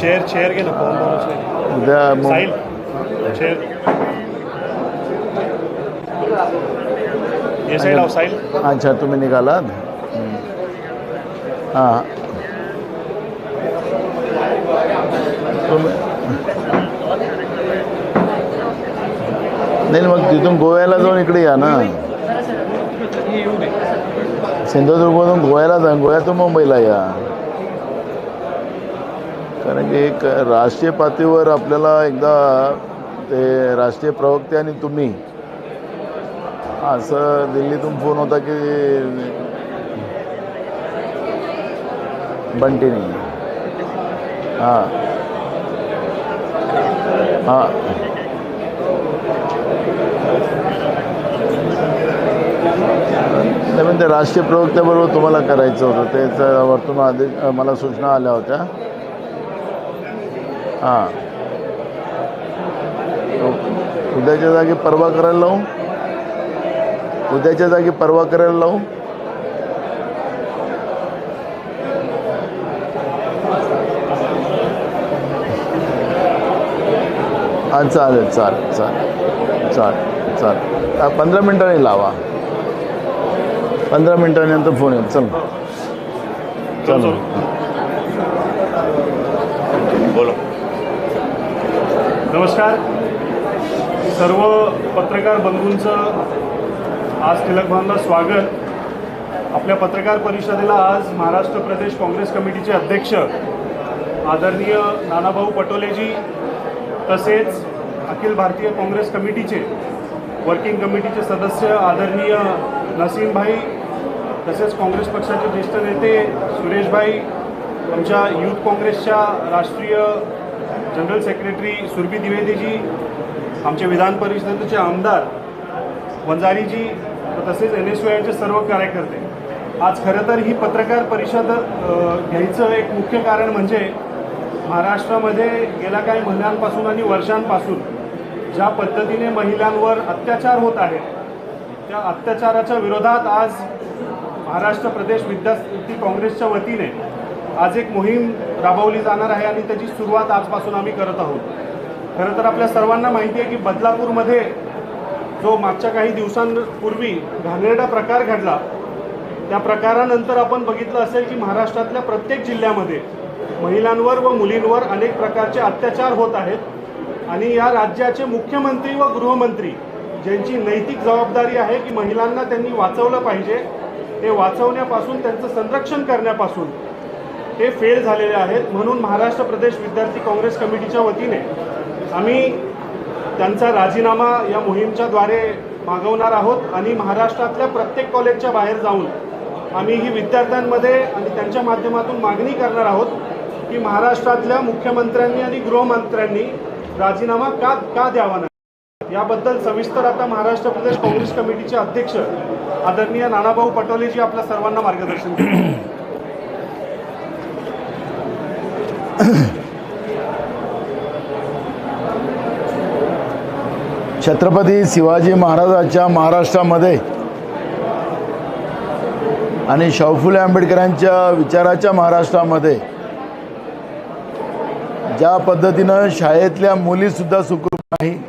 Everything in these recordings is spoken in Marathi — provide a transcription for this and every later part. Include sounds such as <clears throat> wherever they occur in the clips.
चेअर चेअर गेलं पाहून पाहूनच उद्या साहिल चेअर साईड लाव साहिल अच्छा तुम्ही निघालात हं. हां तुम्ही नाही मग तिथून गोव्याला जाऊन इकडे या ना. सिंधुदुर्गमधून गोव्याला जा गोव्यातून मुंबईला या. कारण की एक राष्ट्रीय पातळीवर आपल्याला एकदा ते राष्ट्रीय प्रवक्ते आणि तुम्ही असं दिल्लीतून फोन होता की बंटीनी. हां. हां. नाही ते राष्ट्रीय प्रवक्त्याबरोबर तुम्हाला करायचं होतं. त्याचं वरतून आदेश मला सूचना आल्या होत्या. हां. उद्याच्या जागी परवा करायला लावू? उद्याच्या जागी परवा करायला लावू? हां चालेल चालेल चालेल चालेल चालेल हा, पंधरा मिनिटांनी लावा. पंधरा मिनिटांनंतर फोन येईल. चल. चल. बोलो. नमस्कार. सर्व पत्रकार बंधूंचं आज टिळक स्वागत. आपल्या पत्रकार परिषदेला आज महाराष्ट्र प्रदेश काँग्रेस कमिटीचे अध्यक्ष आदरणीय नानाभाऊ पटोलेजी तसेच अखिल भारतीय काँग्रेस कमिटीचे वर्किंग कमिटीचे सदस्य आदरणीय नसीमभाई तसेच काँग्रेस पक्षाचे ज्येष्ठ नेते सुरेशभाई आमच्या यूथ काँग्रेसच्या राष्ट्रीय जनरल सेक्रेटरी सुरभी द्विवेदीजी आमचे विधान परिषदेचे आमदार वंजारीजी तसेच एन एस चे सर्व कार्यकर्ते. आज खरं तर ही पत्रकार परिषद घ्यायचं एक मुख्य कारण म्हणजे महाराष्ट्रामध्ये गेल्या काही महिन्यांपासून आणि वर्षांपासून ज्या पद्धतीने महिलांवर अत्याचार होत आहेत त्या अत्याचाराच्या विरोधात आज महाराष्ट्र प्रदेश विद्यार्थी काँग्रेसच्या वतीने आज एक मोहीम राबवली जाणार आहे आणि त्याची सुरुवात आजपासून आम्ही करत आहोत. खरं तर आपल्या सर्वांना माहिती आहे की बदलापूरमध्ये जो मागच्या काही दिवसांपूर्वी घाणेरडा प्रकार घडला त्या प्रकारानंतर आपण बघितलं असेल की महाराष्ट्रातल्या प्रत्येक जिल्ह्यामध्ये महिलांवर व मुलींवर अनेक प्रकारचे अत्याचार होत आहेत आणि या राज्याचे मुख्यमंत्री व गृहमंत्री ज्यांची नैतिक जबाबदारी आहे की महिलांना त्यांनी वाचवलं पाहिजे ते वाचवण्यापासून त्यांचं संरक्षण करण्यापासून हे फेल झालेले आहेत. म्हणून महाराष्ट्र प्रदेश विद्यार्थी काँग्रेस कमिटीच्या वतीने आम्ही त्यांचा राजीनामा या मोहीमच्याद्वारे मागवणार आहोत आणि महाराष्ट्रातल्या प्रत्येक कॉलेजच्या बाहेर जाऊन आम्ही ही विद्यार्थ्यांमध्ये आणि त्यांच्या माध्यमातून मागणी करणार आहोत की महाराष्ट्रातल्या मुख्यमंत्र्यांनी आणि गृहमंत्र्यांनी राजीनामा का का द्यावा नाही? याबद्दल सविस्तर आता महाराष्ट्र प्रदेश काँग्रेस कमिटीचे अध्यक्ष आदरणीय नानाभाऊ पटोलेजी आपल्या सर्वांना मार्गदर्शन करतील <coughs> छत्रपती शिवाजी महाराजांच्या महाराष्ट्रामध्ये आणि शाहू फुले आंबेडकरांच्या विचाराच्या महाराष्ट्रामध्ये ज्या पद्धतीनं शाळेतल्या मुलीसुद्धा सुखरूप नाही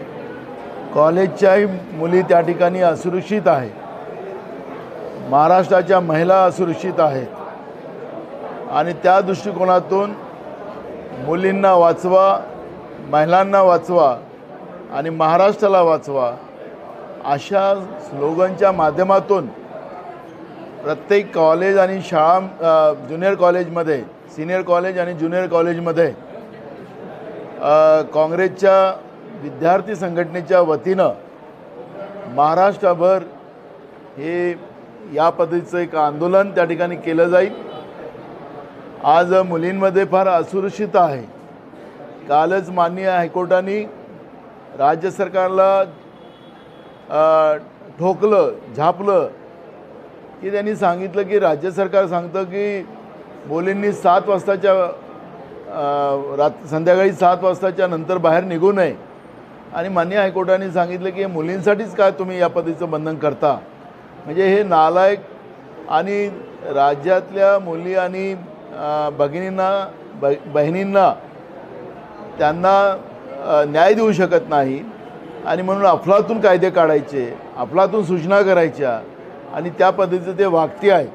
कॉलेजच्याही मुली त्या ठिकाणी असुरक्षित आहे महाराष्ट्राच्या महिला असुरक्षित आहेत आणि त्या दृष्टिकोनातून मुलींना वाचवा महिलांना वाचवा आणि महाराष्ट्राला वाचवा अशा स्लोगनच्या माध्यमातून प्रत्येक कॉलेज आणि शाळा ज्युनियर कॉलेजमध्ये सिनियर कॉलेज आणि ज्युनियर कॉलेजमध्ये काँग्रेसच्या विद्यार्थी संघटनेच्या वतीनं महाराष्ट्रभर हे या पद्धतीचं एक आंदोलन त्या ठिकाणी केलं जाईल. आज मुलींमध्ये फार असुरक्षित आहे. कालच माननीय हायकोर्टाने राज्य सरकारला ठोकलं झापलं की त्यांनी सांगितलं की राज्य सरकार सांगतं की मुलींनी सात वाजताच्या रात संध्याकाळी सात वाजताच्या नंतर बाहेर निघू नये. आणि मान्य हायकोर्टाने सांगितलं की मुलींसाठीच काय तुम्ही या पद्धतीचं बंधन करता? म्हणजे हे नालायक आणि राज्यातल्या मुली आणि भगिनींना ब बहिणींना त्यांना न्याय देऊ शकत नाही. आणि म्हणून अफलातून कायदे काढायचे अफलातून सूचना करायच्या. आणि त्या पद्धतीचं ते वागते आहे.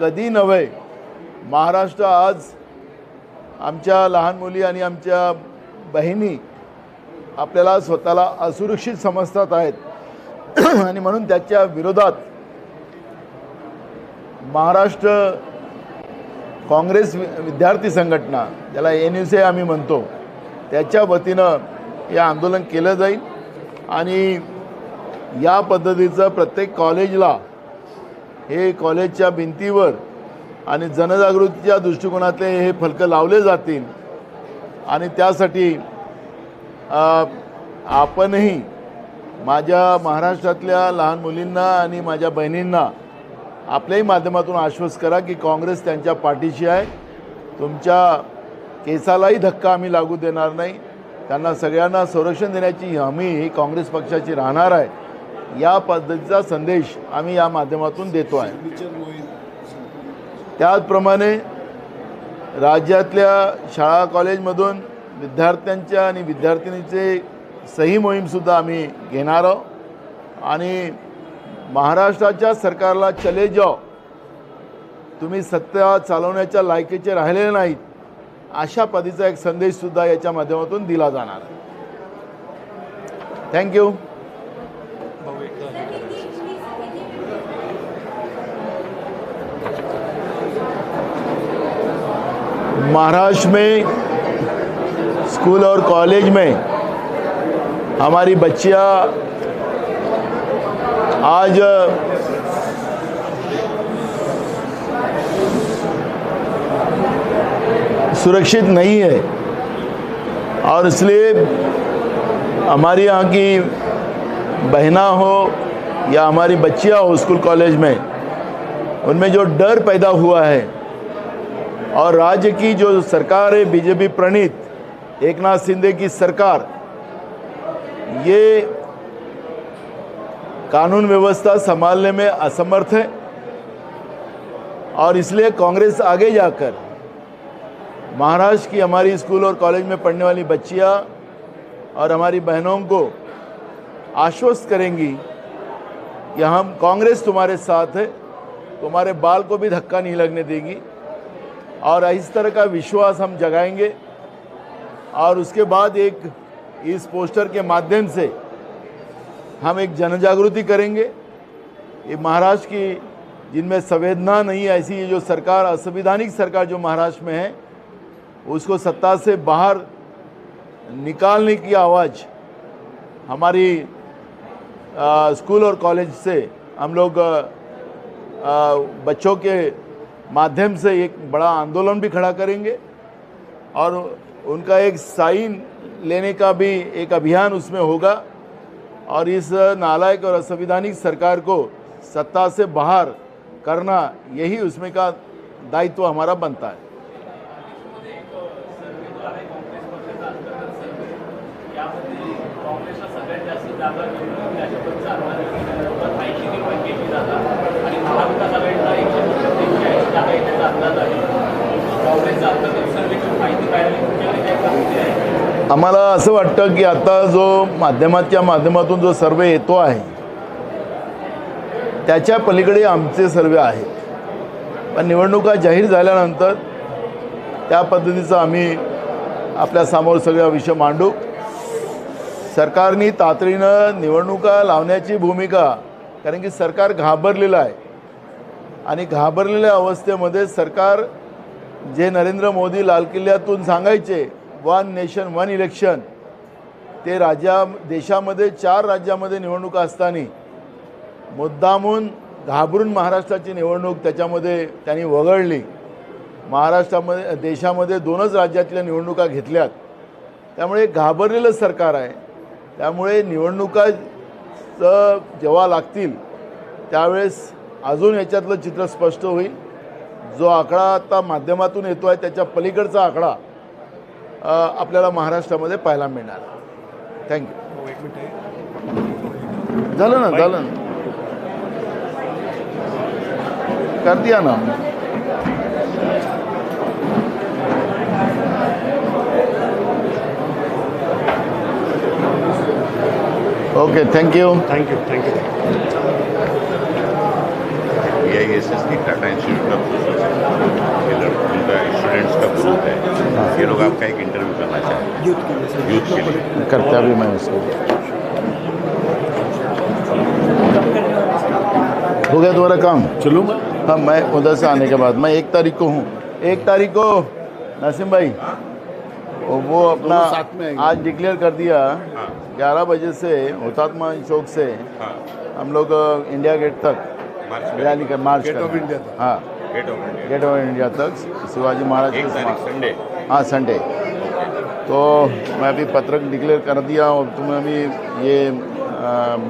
कधी नव्हे. महाराष्ट्र आज आमच्या लहान मुली आणि आमच्या बहिणी आपल्याला स्वतःला असुरक्षित समजतात आहेत. <clears throat> आणि म्हणून त्याच्या विरोधात महाराष्ट्र काँग्रेस वि- विद्यार्थी संघटना ज्याला एन यू सी आम्ही म्हणतो त्याच्या वतीनं हे आंदोलन केलं जाईल. आणि या पद्धतीचं प्रत्येक कॉलेजला हे कॉलेजच्या भिंतीवर आणि जनजागृतीच्या दृष्टिकोनातले हे फलकं लावले जातील. आणि त्यासाठी आपणही माझ्या महाराष्ट्रातल्या लहान मुलींना आणि माझ्या बहिणींना आपल्याही माध्यमातून आश्वस्त करा की काँग्रेस त्यांच्या पाठीशी आहे. तुमच्या केसालाही धक्का आम्ही लागू देणार नाही. त्यांना सगळ्यांना संरक्षण देण्याची हमी ही काँग्रेस पक्षाची राहणार आहे. या पद्धतीचा संदेश आम्ही या माध्यमातून देतो आहे. त्याचप्रमाणे राज्यातल्या शाळा कॉलेजमधून विद्यार्थ्यांच्या आणि विद्यार्थिनीचे सही मोहीमसुद्धा आम्ही घेणार आहोत. आणि महाराष्ट्राच्या सरकारला चले जाओ. तुम्ही सत्ता चालवण्याच्या लायकीचे राहिलेले नाहीत. अशा पद्धतीचा एक संदेशसुद्धा याच्या माध्यमातून दिला जाणार आहे. थँक्यू महाराष्ट्र में स्कूल और कॉलेज में हमारी बच्चियां आज सुरक्षित नहीं है। और इसलिए हमारे यहाँ की बहना हो या हमारी बच्चियाँ हो स्कूल कॉलेज में, उनमें जो डर पैदा हुआ है, और राज्य की जो सरकार है, बीजेपी प्रणीत एक नाथ शिंदे की सरकार, ये कानून व्यवस्था संभालने में असमर्थ है और इसलिए कांग्रेस आगे जाकर महाराष्ट्र की हमारी स्कूल और कॉलेज में पढ़ने वाली बच्चियाँ और हमारी बहनों को आश्वस्त करेंगी कि हम कांग्रेस तुम्हारे साथ है, तुम्हारे बाल को भी धक्का नहीं लगने देगी और इस तरह का विश्वास हम जगाएँगे और उसके बाद एक इस पोस्टर के माध्यम से हम एक जन जागृति करेंगे। ये महाराष्ट्र की जिनमें संवेदना नहीं है ऐसी जो सरकार असंविधानिक सरकार जो महाराष्ट्र में है उसको सत्ता से बाहर निकालने की आवाज़ हमारी आ, स्कूल और कॉलेज से हम लोग आ, बच्चों के माध्यम से एक बड़ा आंदोलन भी खड़ा करेंगे। और उनका एक साइन लेने का भी एक अभियान उसमें होगा। और इस नालायक और असंविधानिक सरकार को सत्ता से बाहर करना यही उसमें का दायित्व हमारा बनता है। काँग्रेसला सगळ्यात जास्त जागा मिळून अशा पद्धतीचा अंदाज जवळपास ऐंशी निर्माण जागा आणि महाविकास आघाडीला एकशे सत्तेची ऐंशी जागा येण्याचा अंदाज आहे काँग्रेसचा आम्हाला असं वाटतं की आता जो माध्यमाच्या माध्यमातून जो सर्वे येतो आहे त्याच्या पलीकडे आमचे सर्वे आहेत. पण निवडणुका जाहीर झाल्यानंतर त्या पद्धतीचा आम्ही आपल्यासमोर सगळा विषय मांडू. सरकारने तातडीनं निवडणुका लावण्याची भूमिका कारण की सरकार घाबरलेलं आहे. आणि घाबरलेल्या अवस्थेमध्ये सरकार जे नरेंद्र मोदी लाल किल्ल्यातून सांगायचे वन नेशन वन इलेक्शन ते राज्या देशामध्ये चार राज्यामध्ये निवडणुका असताना मुद्दामून घाबरून महाराष्ट्राची निवडणूक त्याच्यामध्ये त्यांनी वगळली. महाराष्ट्रामध्ये देशामध्ये दोनच राज्यातल्या निवडणुका घेतल्यात. त्यामुळे घाबरलेलं सरकार आहे. त्यामुळे निवडणुकाचं जेव्हा लागतील त्यावेळेस अजून याच्यातलं चित्र स्पष्ट होईल. जो आकडा आता माध्यमातून येतो आहे त्याच्या पलीकडचा आकडा आपल्याला महाराष्ट्रामध्ये पाहायला मिळणार. थँक्यू झालं ना झालं ना. कर दिया ना. Okay thank you thank you thank you A I S S की टाटा इंस्टीट्यूट का प्रोफेसर ये लड़का उनका स्टूडेंट्स का ग्रुप है। ये लोग आपका एक इंटरव्यू करना चाहते हैं। यूथ के लिए करते अभी मैं उसको। हो गया तुम्हारा काम? चलो हाँ मैं उधर से आने के बाद मैं एक तारीख को हूँ। एक तारीख को नासिम भाई। वो वो अपना आज डिक्लेयर कर दिया हाँ। ग्यारह बजे से हुतात्मा चौक से हाँ। हम लोग इंडिया गेट तक। रैली कर मार्च गेट ऑफ़ इंडिया हाँ। Gate of India gate of India तक। शिवाजी महाराज एक तारीख संडे हाँ संडे तो मैं अभी पत्रक डिक्लेयर कर दिया और तुम्हें अभी ये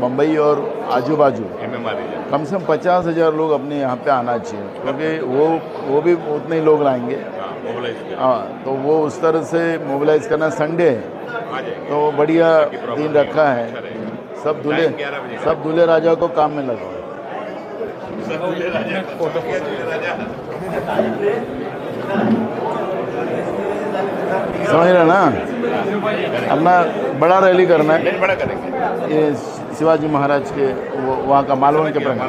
मुंबई और आजू बाजू आर कम से कम पचास हज़ार लोग अपने यहाँ पे आना चाहिए। क्योंकि वो वो भी उतने ही लोग लाएँगे। हाँ हाँ तो वो उस तरह से मोबिलाइज करना संडे है। तो बढ़िया दिन रखा अच्छा है सब दूल्हे टाइम 11 बजे का। सब दूल्हे राजा को काम में लगा समझ रहे ना? अपना बड़ा रैली करना है। ये शिवाजी महाराज के वहाँ का मालवन के प्रकार।